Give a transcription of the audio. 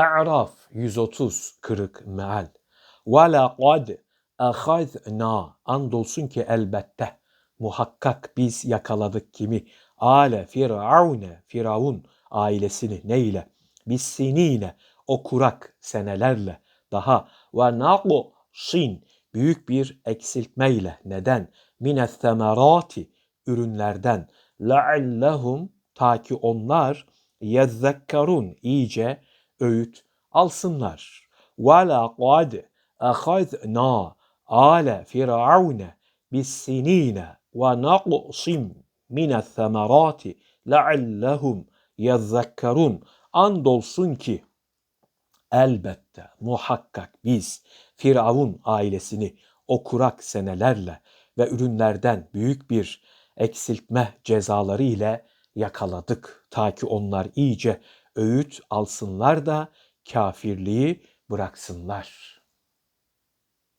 A'raf 130 kırık meal. Ve laqad ahazna andolsun ki elbette muhakkak biz yakaladık kimi? Ale firavune firavun ailesini neyle? Biz sinine o kurak senelerle daha ve naqu sin büyük bir eksiltmeyle neden? Mines semerati ürünlerden leallehum ta ki onlar yezzekkarun iyice öğüt alsınlar. Ahazna ale firavune bis sinine ve naqsim mines semerati leallehum yezzekkarun andolsun ki elbette muhakkak biz Firavun ailesini o kurak senelerle ve ürünlerden büyük bir eksiltme cezaları ile yakaladık. Ta ki onlar iyice öğüt alsınlar da kafirliği bıraksınlar.